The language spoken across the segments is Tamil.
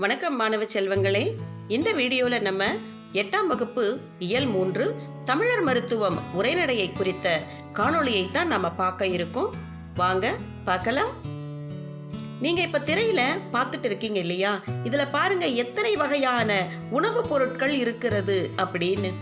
வணக்கம் மாணவ செல்வங்களே. இந்த வீடியோவில் நம்ம எட்டாம் வகுப்பு இயல் மூன்று தமிழர் மருத்துவம் உரைநடையை குறித்த காணொளியை தான் நம்ம பார்க்க இருக்கோம். வாங்க பார்க்கலாம். நீங்க இப்ப திரையில பார்த்துட்டு இருக்கீங்க இல்லையா? இதுல பாருங்க எத்தனை வகையான உணவுப் பொருட்கள் இருக்கிறது அப்படின்னு.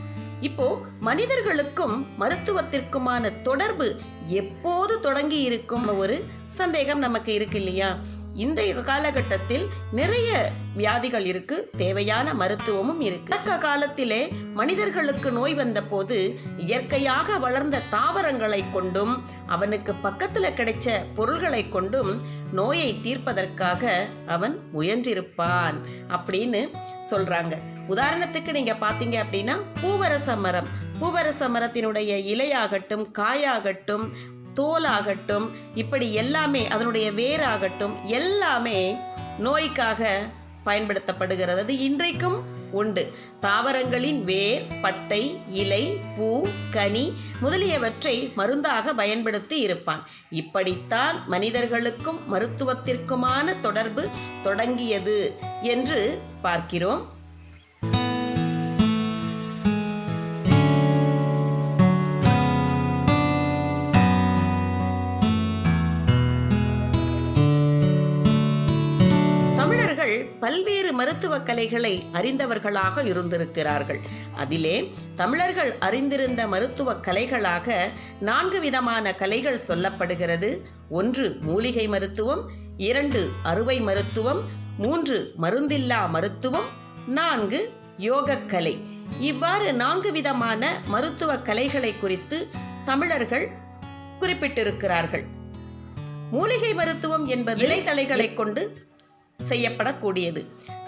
இப்போ மனிதர்களுக்கும் மருத்துவத்திற்குமான தொடர்பு எப்போது தொடங்கி இருக்கும் ஒரு சந்தேகம் நமக்கு இருக்கு இல்லையா? இன்றைய காலகட்டத்தில் நிறைய வியாதிகள் இருக்கு தேவையான மருத்துவமும் இருக்கு. தொடக்க காலத்திலே மனிதர்களுக்கு நோய் வந்த போது இயற்கையாக வளர்ந்த தாவரங்களை கொண்டும் அவனுக்கு பக்கத்துல கிடைச்ச பொருள்களை கொண்டும் நோயை தீர்ப்பதற்காக அவன் முயன்றிருப்பான் அப்படின்னு சொல்றாங்க. உதாரணத்துக்கு நீங்க பாத்தீங்க அப்படின்னா பூவரச மரம். பூவரச மரத்தினுடைய இலையாகட்டும் காயாகட்டும் தோலாகட்டும் இப்படி எல்லாமே அதனுடைய வேராகட்டும் எல்லாமே நோய்க்காக பயன்படுத்தப்படுகிறது. அது இன்றைக்கும் உண்டு. தாவரங்களின் வேர் பட்டை இலை பூ கனி முதலியவற்றை மருந்தாக பயன்படுத்தி இருப்பான். இப்படித்தான் மனிதர்களுக்கும் மருத்துவத்திற்குமான தொடர்பு தொடங்கியது என்று பார்க்கிறோம். பல்வேறு மருத்துவ கலைகளை அறிந்தவர்களாக இருந்திருக்கிறார்கள். அதிலே தமிழர்கள் அறிந்திருந்த மருத்துவ கலைகளாக நான்கு விதமான கலைகள் சொல்லப்படுகிறது. ஒன்று மூலிகை மருத்துவம் இரண்டு அறுவை மருத்துவம் மூன்று மருந்தில்லா மருத்துவம் நான்கு யோகக்கலை. இவ்வாறு நான்கு விதமான மருத்துவ கலைகளை குறித்து தமிழர்கள் குறிப்பிட்டிருக்கிறார்கள். மூலிகை மருத்துவம் என்பது இலைத்தலைகளை கொண்டு செய்யப்படக்கூடியது.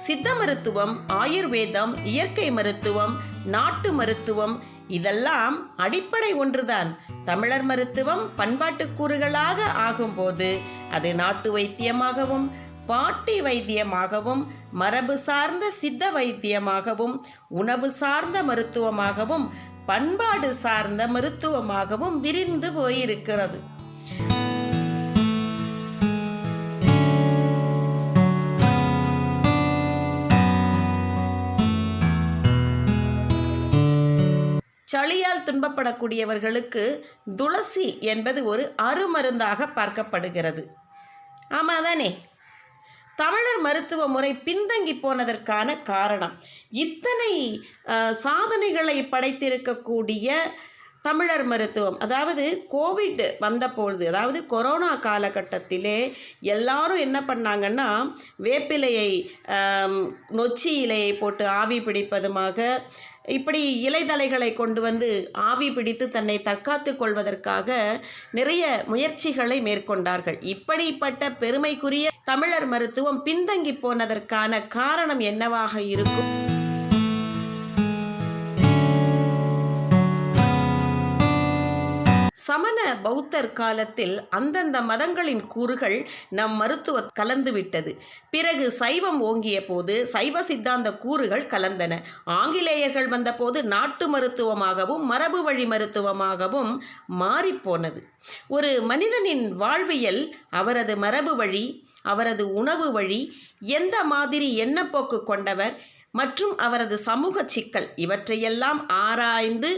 சித்த மருத்துவம் ஆயுர்வேதம் இயற்கை மருத்துவம் நாட்டு மருத்துவம் இதெல்லாம் அடிப்படை ஒன்றுதான். தமிழர் மருத்துவம் பண்பாட்டு கூறுகளாக ஆகும்போது அது நாட்டு வைத்தியமாகவும் பாட்டி வைத்தியமாகவும் மரபு சார்ந்த சித்த வைத்தியமாகவும் உணவு சார்ந்த மருத்துவமாகவும் பண்பாடு சார்ந்த மருத்துவமாகவும் விரிந்து போயிருக்கிறது. சளியால் துன்பப்படக்கூடியவர்களுக்கு துளசி என்பது ஒரு அருமருந்தாக பார்க்கப்படுகிறது. ஆமாம் தானே தமிழர் மருத்துவ முறை பின்தங்கி போனதற்கான காரணம் இத்தனை சாதனைகளை படைத்திருக்கக்கூடிய தமிழர் மருத்துவம். அதாவது கோவிட் வந்தபொழுது அதாவது கொரோனா காலகட்டத்திலே எல்லாரும் என்ன பண்ணாங்கன்னா வேப்பிலையை நொச்சி இலையை போட்டு ஆவி பிடிப்பதுமாக இப்படி இலைதலைகளை கொண்டு வந்து ஆவி பிடித்து தன்னை தற்காத்துக் கொள்வதற்காக நிறைய முயற்சிகளை மேற்கொண்டார்கள். இப்படிப்பட்ட பெருமைக்குரிய தமிழர் மருத்துவம் பின்தங்கி போனதற்கான காரணம் என்னவாக இருக்கும்? சமண பௌத்தர் காலத்தில் அந்தந்த மதங்களின் கூறுகள் நம் மருத்துவ கலந்துவிட்டது. பிறகு சைவம் ஓங்கிய போது சைவ சித்தாந்த கூறுகள் கலந்தன. ஆங்கிலேயர்கள் வந்தபோது நாட்டு மருத்துவமாகவும் மரபு வழி மருத்துவமாகவும் மாறிப்போனது ஒரு மனிதனின் வாழ்வியல் அவரது மரபு வழி அவரது உணவு வழி எந்த மாதிரி எண்ணப்போக்கு கொண்டவர் மற்றும் அவரது சமூக சிக்கல் இவற்றையெல்லாம் ஆராய்ந்து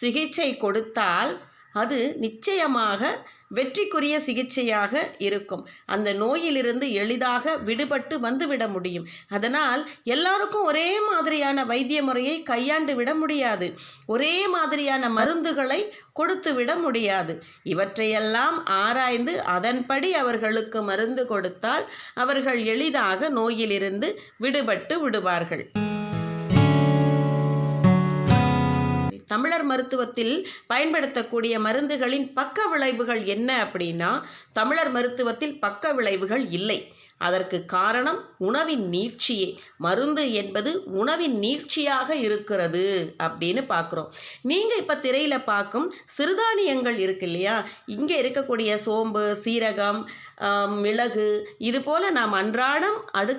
சிகிச்சை கொடுத்தால் அது நிச்சயமாக வெற்றிக்குரிய சிகிச்சையாக இருக்கும். அந்த நோயிலிருந்து எளிதாக விடுபட்டு வந்துவிட முடியும். அதனால் எல்லாருக்கும் ஒரே மாதிரியான வைத்திய முறையை கையாண்டு விட முடியாது. ஒரே மாதிரியான மருந்துகளை கொடுத்து விட முடியாது. இவற்றையெல்லாம் ஆராய்ந்து அதன்படி அவர்களுக்கு மருந்து கொடுத்தால் அவர்கள் எளிதாக நோயிலிருந்து விடுபட்டு விடுவார்கள். தமிழர் மருத்துவத்தில் பயன்படுத்தக்கூடிய மருந்துகளின் பக்க விளைவுகள் என்ன அப்படின்னா தமிழர் மருத்துவத்தில் பக்க விளைவுகள் இல்லை. அதற்கு காரணம் உணவின் நீட்சியே மருந்து என்பது உணவின் நீட்சியாக இருக்கிறது அப்படின்னு பார்க்குறோம். நீங்கள் இப்போ திரையில் பார்க்கும் சிறுதானியங்கள் இருக்கு இல்லையா? இங்கே இருக்கக்கூடிய சோம்பு சீரகம் மிளகு இது போல் நாம் அன்றாடம் அடு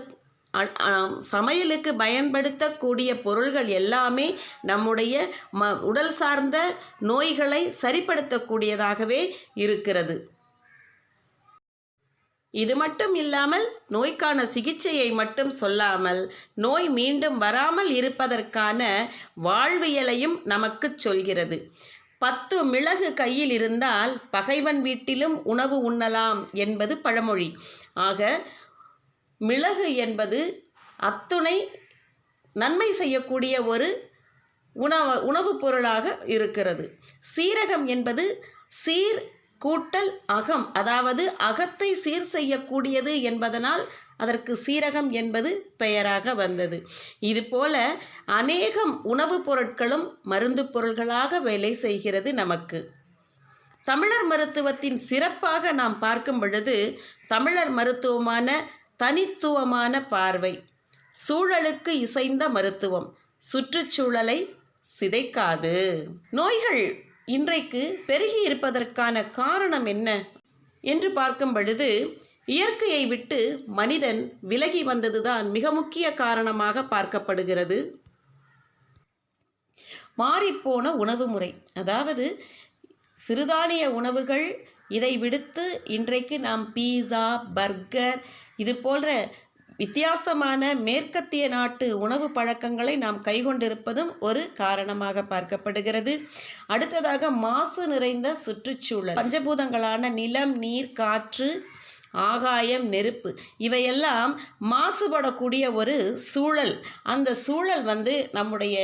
சமையலுக்கு பயன்படுத்தக்கூடிய பொருள்கள் எல்லாமே நம்முடைய ம உடல் சார்ந்த நோய்களை சரிப்படுத்தக்கூடியதாகவே இருக்கிறது. இது மட்டும் இல்லாமல் நோய்க்கான சிகிச்சையை மட்டும் சொல்லாமல் நோய் மீண்டும் வராமல் இருப்பதற்கான வாழ்வியலையும் நமக்கு சொல்கிறது. பத்து மிளகு கையில் இருந்தால் பகைவன் வீட்டிலும் உணவு உண்ணலாம் என்பது பழமொழி. ஆக மிளகு என்பது அத்துணை நன்மை செய்யக்கூடிய ஒரு உணவு உணவுப் பொருளாக இருக்கிறது. சீரகம் என்பது சீர் கூட்டல் அகம் அதாவது அகத்தை சீர் செய்யக்கூடியது என்பதனால் அதற்கு சீரகம் என்பது பெயராக வந்தது. இதுபோல அநேகம் உணவுப் பொருட்களும் மருந்து பொருள்களாக வேலை செய்கிறது நமக்கு. தமிழர் மருத்துவத்தின் சிறப்பாக நாம் பார்க்கும் பொழுது தமிழர் மருத்துவமான தனித்துவமான பார்வை. சூழலுக்கு இசைந்த மருத்துவம். சுற்றுச்சூழலை சிதைக்காது. நோய்கள் இன்றைக்கு பெருகி இருப்பதற்கான காரணம் என்ன? என்று பார்க்கும் பொழுது இயற்கையை விட்டு மனிதன் விலகி வந்ததுதான் மிக முக்கிய காரணமாக பார்க்கப்படுகிறது. மாறிப்போன உணவு முறை. அதாவது சிறுதானிய உணவுகள் இதை விடுத்து இன்றைக்கு நாம் பீஸா பர்கர் இது போன்ற வித்தியாசமான மேற்கத்திய நாட்டு உணவு பழக்கங்களை நாம் கைகொண்டிருப்பதும் ஒரு காரணமாக பார்க்கப்படுகிறது. அடுத்ததாக மாசு நிறைந்த சுற்றுச்சூழல். பஞ்சபூதங்களான நிலம் நீர் காற்று ஆகாயம் நெருப்பு இவையெல்லாம் மாசுபடக்கூடிய ஒரு சூழல். அந்த சூழல் வந்து நம்முடைய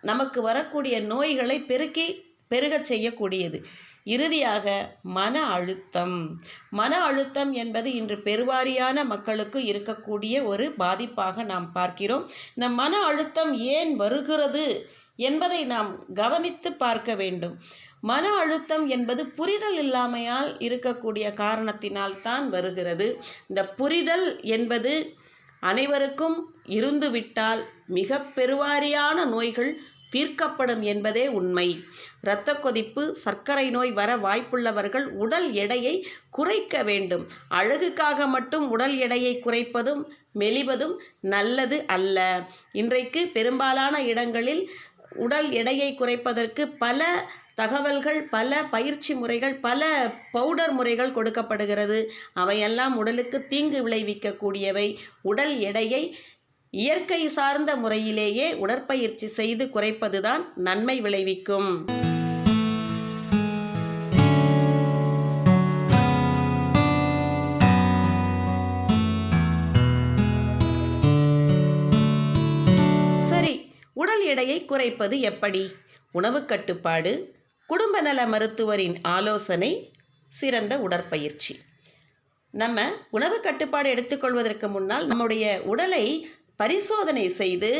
நமக்கு வரக்கூடிய நோய்களை பெருக்கி பெருகச் செய்யக்கூடியது. இறுதியாக மன அழுத்தம். மன அழுத்தம் என்பது இன்று பெருவாரியான மக்களுக்கு இருக்கக்கூடிய ஒரு பாதிப்பாக நாம் பார்க்கிறோம். இந்த மன அழுத்தம் ஏன் வருகிறது என்பதை நாம் கவனித்து பார்க்க வேண்டும். மன அழுத்தம் என்பது புரிதல் இல்லாமையால் இருக்கக்கூடிய காரணத்தினால் தான் வருகிறது. இந்த புரிதல் என்பது அனைவருக்கும் இருந்துவிட்டால் மிக பெருவாரியான நோய்கள் தீர்க்கப்படும் என்பதே உண்மை. இரத்த கொதிப்பு சர்க்கரை நோய் வர வாய்ப்புள்ளவர்கள் உடல் எடையை குறைக்க வேண்டும். அழகுக்காக மட்டும் உடல் எடையை குறைப்பதும் மெலிவதும் நல்லது அல்ல. இன்றைக்கு பெரும்பாலான இடங்களில் உடல் எடையை குறைப்பதற்கு பல தகவல்கள் பல பயிற்சி முறைகள் பல பவுடர் முறைகள் கொடுக்கப்படுகிறது. அவையெல்லாம் உடலுக்கு தீங்கு விளைவிக்கக்கூடியவை. உடல் எடையை இயற்கை சார்ந்த முறையிலேயே உடற்பயிற்சி செய்து குறைப்பதுதான் நன்மை விளைவிக்கும். சரி உடல் எடையை குறைப்பது எப்படி? உணவு கட்டுப்பாடு குடும்ப நல மருத்துவரின் ஆலோசனை சிறந்த உடற்பயிற்சி. நம்ம உணவு கட்டுப்பாடு எடுத்துக்கொள்வதற்கு முன்னால் நம்முடைய உடலை பரிசோதனை செய்து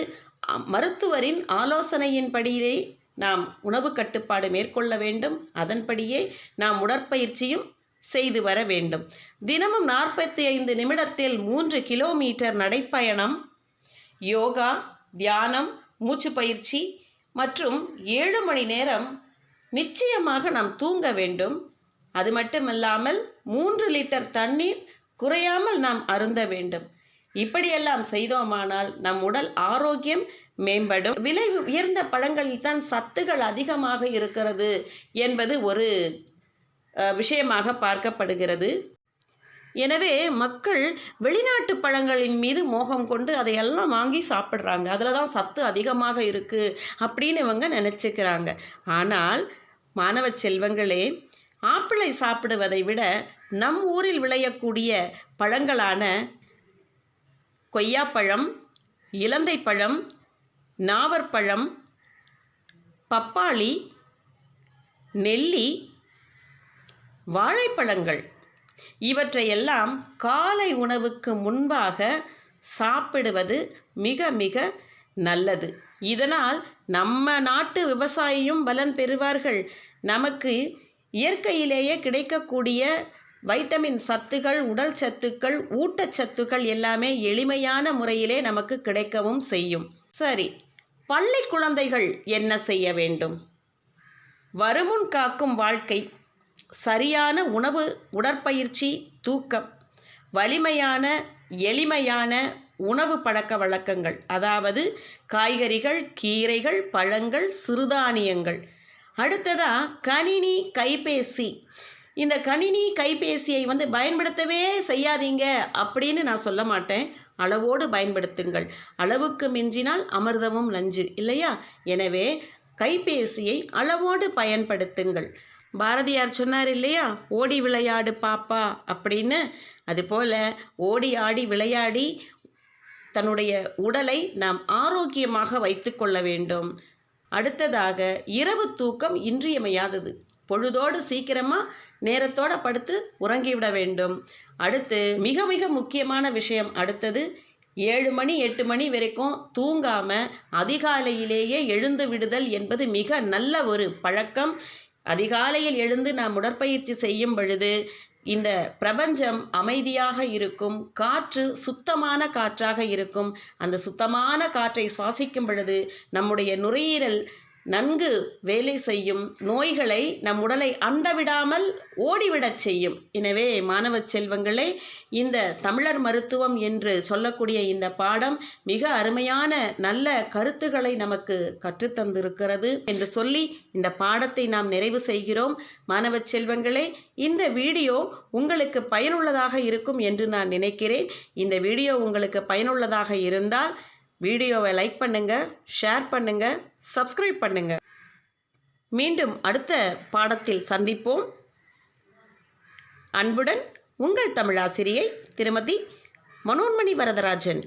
மருத்துவரின் ஆலோசனையின்படியே நாம் உணவு கட்டுப்பாடு மேற்கொள்ள வேண்டும். அதன்படியே நாம் உடற்பயிற்சியும் செய்து வர வேண்டும். தினமும் நாற்பத்தி ஐந்து நிமிடத்தில் மூன்று கிலோமீட்டர் நடைப்பயணம் யோகா தியானம் மூச்சு பயிற்சி மற்றும் ஏழு மணி நேரம் நிச்சயமாக நாம் தூங்க வேண்டும். அது மட்டுமல்லாமல் மூன்று லிட்டர் தண்ணீர் குறையாமல் நாம் அருந்த வேண்டும். இப்படியெல்லாம் செய்தோமானால் நம் உடல் ஆரோக்கியம் மேம்படும். விலை உயர்ந்த பழங்களில் தான் சத்துகள் அதிகமாக இருக்கிறது என்பது ஒரு விஷயமாக பார்க்கப்படுகிறது. எனவே மக்கள் வெளிநாட்டு பழங்களின் மீது மோகம் கொண்டு அதையெல்லாம் வாங்கி சாப்பிட்றாங்க. அதில் தான் சத்து அதிகமாக இருக்குது அப்படின்னு இவங்க நினச்சிக்கிறாங்க. ஆனால் மாணவ செல்வங்களே ஆப்பிளை சாப்பிடுவதை விட நம் ஊரில் விளையக்கூடிய பழங்களான கொய்யாப்பழம் இலந்தை பழம் நாவற்பழம் பப்பாளி நெல்லி வாழைப்பழங்கள். இவற்றையெல்லாம் காலை உணவுக்கு முன்பாக சாப்பிடுவது மிக மிக நல்லது. இதனால் நம்ம நாட்டு விவசாயியும் பலன் பெறுவார்கள். நமக்கு இயற்கையிலேயே கிடைக்கக்கூடிய வைட்டமின் சத்துக்கள் உடல் சத்துக்கள் ஊட்டச்சத்துக்கள் எல்லாமே எளிமையான முறையிலே நமக்கு கிடைக்கவும் செய்யும். சரி பள்ளி குழந்தைகள் என்ன செய்ய வேண்டும்? வருமுன் காக்கும் வாழ்க்கை சரியான உணவு உடற்பயிற்சி தூக்கம் வலிமையான எளிமையான உணவு பழக்க வழக்கங்கள் அதாவது காய்கறிகள் கீரைகள் பழங்கள் சிறுதானியங்கள். அடுத்ததாக கணினி கைபேசி. இந்த கணினி கைபேசியை வந்து பயன்படுத்தவே செய்யாதீங்க அப்படின்னு நான் சொல்ல மாட்டேன். அளவோடு பயன்படுத்துங்கள். அளவுக்கு மிஞ்சினால் அமிர்தமும் நஞ்சு இல்லையா? எனவே கைபேசியை அளவோடு பயன்படுத்துங்கள். பாரதியார் சொன்னார் இல்லையா? ஓடி விளையாடு பாப்பா அப்படின்னு. அதுபோல் ஓடி ஆடி விளையாடி தன்னுடைய உடலை நாம் ஆரோக்கியமாக வைத்துக்கொள்ள வேண்டும். அடுத்ததாக இரவு தூக்கம் இன்றியமையாதது. பொழுதோடு சீக்கிரமாக நேரத்தோட படுத்து உறங்கிவிட வேண்டும். அடுத்து மிக மிக முக்கியமான விஷயம் அடுத்தது ஏழு மணி எட்டு மணி வரைக்கும் தூங்காமல் அதிகாலையிலேயே எழுந்து விடுதல் என்பது மிக நல்ல ஒரு பழக்கம். அதிகாலையில் எழுந்து நாம் உடற்பயிற்சி செய்யும் பொழுது இந்த பிரபஞ்சம் அமைதியாக இருக்கும் காற்று சுத்தமான காற்றாக இருக்கும். அந்த சுத்தமான காற்றை சுவாசிக்கும் பொழுது நம்முடைய நுரையீரல் நன்கு வேலை செய்யும் நோய்களை நம் உடலை அண்டவிடாமல் ஓடிவிடச் செய்யும். எனவே மாணவ செல்வங்களே இந்த தமிழர் மருத்துவம் என்று சொல்லக்கூடிய இந்த பாடம் மிக அருமையான நல்ல கருத்துக்களை நமக்கு கற்றுத்தந்திருக்கிறது என்று சொல்லி இந்த பாடத்தை நாம் நிறைவு செய்கிறோம். மாணவ செல்வங்களே இந்த வீடியோ உங்களுக்கு பயனுள்ளதாக இருக்கும் என்று நான் நினைக்கிறேன். இந்த வீடியோ உங்களுக்கு பயனுள்ளதாக இருந்தால் வீடியோவை லைக் பண்ணுங்கள் ஷேர் பண்ணுங்கள் சப்ஸ்கிரைப் பண்ணுங்கள் மீண்டும் அடுத்த பாடத்தில் சந்திப்போம். அன்புடன் உங்கள் தமிழாசிரியை திருமதி மனோன்மணி வரதராஜன்.